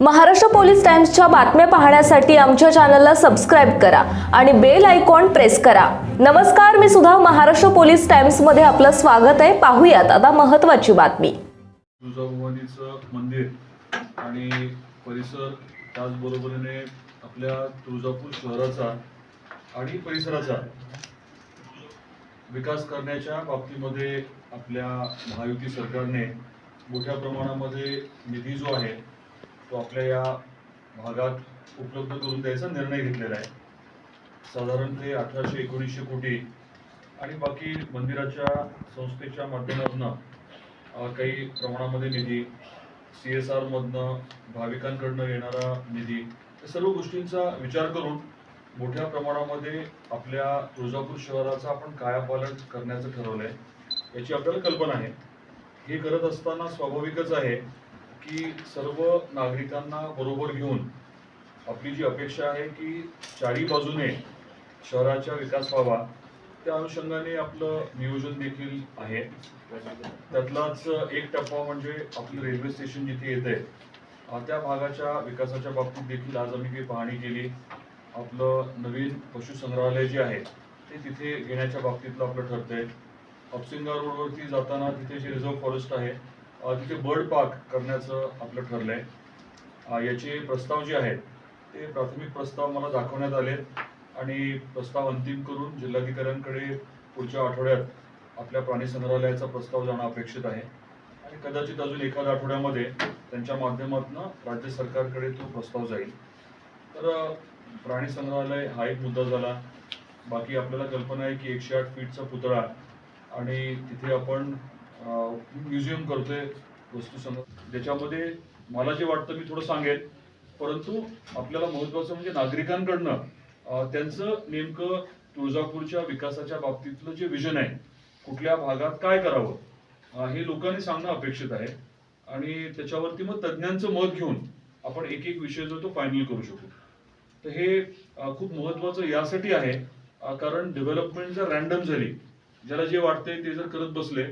Maharashtra police टाइम्सच्या बातम्या पाहण्यासाठी आमच्या चॅनलला सबस्क्राईब करा आणि बेल आयकॉन प्रेस करा. नमस्कार मी सुद्धा महाराष्ट्र पोलीस टाइम्समध्ये आपलं स्वागत आहे. पाहूयात आता महत्वाची बातमी. तुळजाभवानीचं मंदिर आणि परिसर त्याचबरोबरीने आपल्या तुळजापूर शहराचा आणि परिसराचा विकास करण्याच्या बाबतीमध्ये आपल्या महायुती सरकारने मोठ्या प्रमाणामध्ये निधी जो आहे तो आपल्या या भागात उपलब्ध करून द्यायचा निर्णय घेतलेला आहे. साधारण ते अठराशे एकोणीसशे कोटी आणि बाकी मंदिराच्या संस्थेच्या माध्यमातून काही प्रमाणामध्ये निधी सी एस आरमधनं भाविकांकडनं येणारा निधी या सर्व गोष्टींचा विचार करून मोठ्या प्रमाणामध्ये आपल्या तुळजापूर शहराचा आपण कायापालट करण्याचं ठरवलं आहे याची आपल्याला कल्पना आहे. हे करत असताना स्वाभाविकच आहे की सर्व नागरिकांना बरोबर घेऊन आपली जी अपेक्षा आहे की चारी बाजूने शहराचा विकास व्हावा त्या अनुषंगाने आपलं नियोजन देखील आहे. त्यातलाच एक टप्पा म्हणजे आपलं रेल्वे स्टेशन जिथे येत आहे त्या भागाच्या विकासाच्या बाबतीत देखील आज आम्ही काही पाहणी केली. आपलं नवीन पशुसंग्रहालय जे आहे ते तिथे घेण्याच्या बाबतीतलं आपलं ठरतंय. अपसिंगा रोडवरती जाताना तिथे जे रिझर्व्ह फॉरेस्ट आहे तिथे बर्ड पार्क करण्याचं आपलं ठरलंय. आहे याचे प्रस्ताव जे आहेत ते प्राथमिक प्रस्ताव मला दाखवण्यात आले आणि प्रस्ताव अंतिम करून जिल्हाधिकाऱ्यांकडे पुढच्या आठवड्यात आपल्या प्राणी संग्रहालयाचा प्रस्ताव जाणं अपेक्षित आहे. आणि कदाचित अजून एखाद्या आठवड्यामध्ये त्यांच्या माध्यमातून राज्य सरकारकडे तो प्रस्ताव जाईल. तर प्राणी संग्रहालय हा एक मुद्दा झाला. बाकी आपल्याला कल्पना आहे की एकशे आठ फीटचा पुतळा आणि तिथे आपण म्युझियम करतोय आहे वस्तूसमोर ज्याच्यामध्ये मला जे वाटतं मी थोडं सांगेन. परंतु आपल्याला महत्वाचं म्हणजे नागरिकांकडनं त्यांचं नेमकं तुळजापूरच्या विकासाच्या बाबतीतलं जे विजन आहे कुठल्या भागात काय करावं हे लोकांनी सांगणं अपेक्षित आहे. आणि त्याच्यावरती मग तज्ज्ञांचं मत घेऊन आपण एक एक विषय जो तो फायनल करू शकू. तर हे खूप महत्वाचं यासाठी आहे कारण डेव्हलपमेंट जर रॅन्डम झाली ज्याला जे वाटते ते जर करत बसले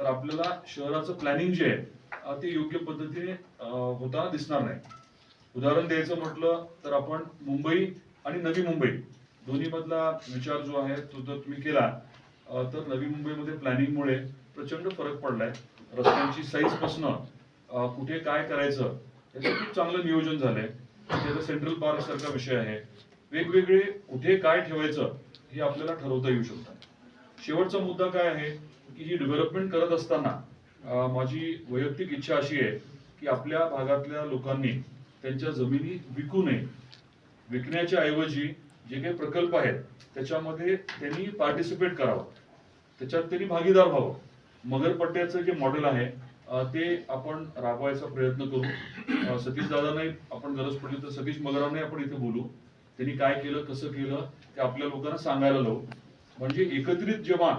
तर आपल्याला शहराचं प्लॅनिंग जे आहे ते योग्य पद्धतीने होताना दिसणार नाही. उदाहरण द्यायचं म्हटलं तर आपण मुंबई आणि नवी मुंबई दोन्ही मधला विचार जो आहे तो जर तुम्ही केला तर नवी मुंबईमध्ये प्लॅनिंगमुळे प्रचंड फरक पडलाय. रस्त्यांची साईज पासनं कुठे काय करायचं याचं खूप चांगलं नियोजन झालंय. त्याचा सेंट्रल पार्क सारखा विषय आहे. वेगवेगळे कुठे काय ठेवायचं हे आपल्याला ठरवता येऊ शकतं. शेवटचा मुद्दा काय आहे? की ही डेव्हलपमेंट करत असताना माझी वैयक्तिक इच्छा अशी आहे की आपल्या भागातल्या लोकांनी त्यांच्या जमिनी विकू नये. विकण्याच्या ऐवजी जे काही प्रकल्प आहेत त्याच्यामध्ये त्यांनी पार्टिसिपेट करावं. त्याच्यात त्यांनी भागीदार व्हावं. मगरपट्ट्याचं जे मॉडेल आहे ते आपण राबवायचा प्रयत्न करू. सतीश दादांनाही आपण गरज पडली तर सतीश मगरांनाही आपण इथे बोलू. त्यांनी काय केलं कसं केलं ते आपल्या लोकांना सांगायला लावू. म्हणजे एकत्रित जेव्हा